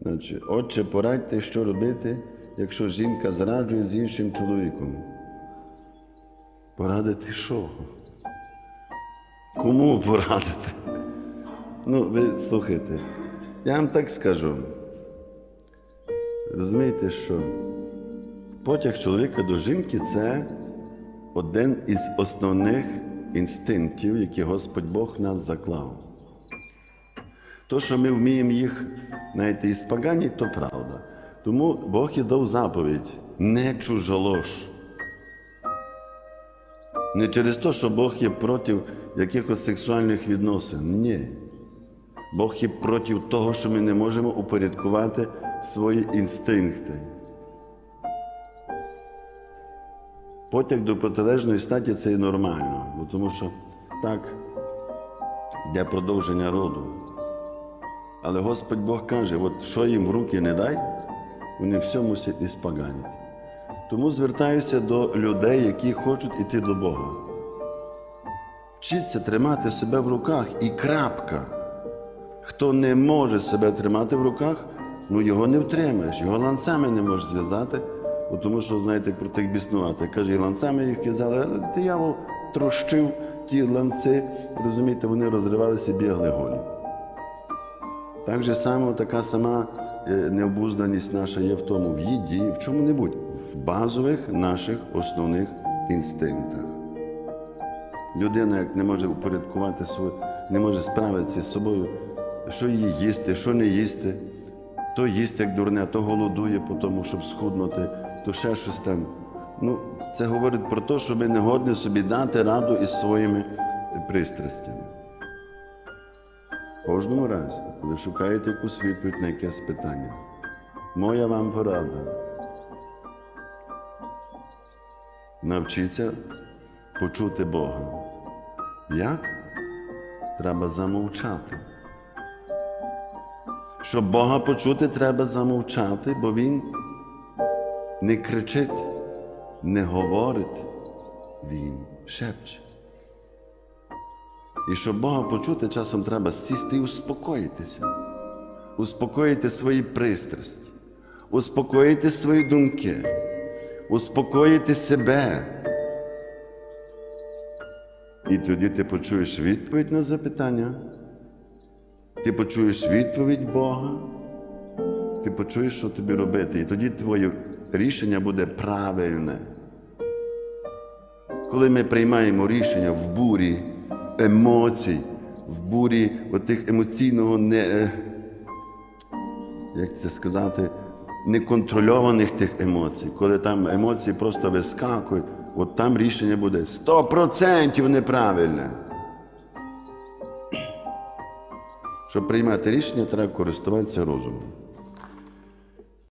Значить, Отче, порадьте, що робити, якщо жінка зраджує з іншим чоловіком. Порадити що? Кому порадити? Ну, ви слухайте, я вам так скажу. Розумієте, що потяг чоловіка до жінки це один із основних інстинктів, які Господь Бог нас заклав. То, що ми вміємо їх знаєте, із погані, то правда. Тому Бог і дав заповідь не чужолож. Не через те, що Бог є проти якихось сексуальних відносин. Ні. Бог є проти того, що ми не можемо упорядкувати свої інстинкти. Потяг до протилежної статі це і нормально, бо тому що так йде продовження роду. Але Господь Бог каже, от що їм в руки не дай, вони все мусять іспоганити. Тому звертаюся до людей, які хочуть іти до Бога. Вчіться тримати себе в руках і крапка. Хто не може себе тримати в руках, ну його не втримаєш, його ланцями не можеш зв'язати, тому що, знаєте, про тих біснувати. Каже, і ланцями їх в'язали, але диявол трощив ті ланци, розумієте, вони розривалися і бігли голі. Так же само така сама е, необузданість наша є в тому, в їді, в чому-небудь, в базових наших основних інстинктах. Людина, як не може упорядкувати своє, не може справитися з собою, що її їсти, що не їсти, то їсть як дурне, то голодує по тому, щоб схуднути, то ще щось там. Ну, це говорить про те, що ви не годні собі дати раду із своїми пристрастями. Кожному разі, коли шукаєте якусь відповідь на якесь питання, моя вам порада. Навчіться почути Бога. Як? Треба замовчати. Щоб Бога почути, треба замовчати, бо Він не кричить, не говорить, Він шепче. І щоб Бога почути, часом треба сісти і успокоїтися, успокоїти свої пристрасті, успокоїти свої думки, успокоїти себе. І тоді ти почуєш відповідь на запитання, ти почуєш відповідь Бога, ти почуєш, що тобі робити. І тоді твоє рішення буде правильне. Коли ми приймаємо рішення в бурі емоцій, в бурі отих емоційного не, е, як це сказати, неконтрольованих тих емоцій, коли там емоції просто вискакують, от там рішення буде 100% неправильне. Щоб приймати рішення, треба користуватися розумом.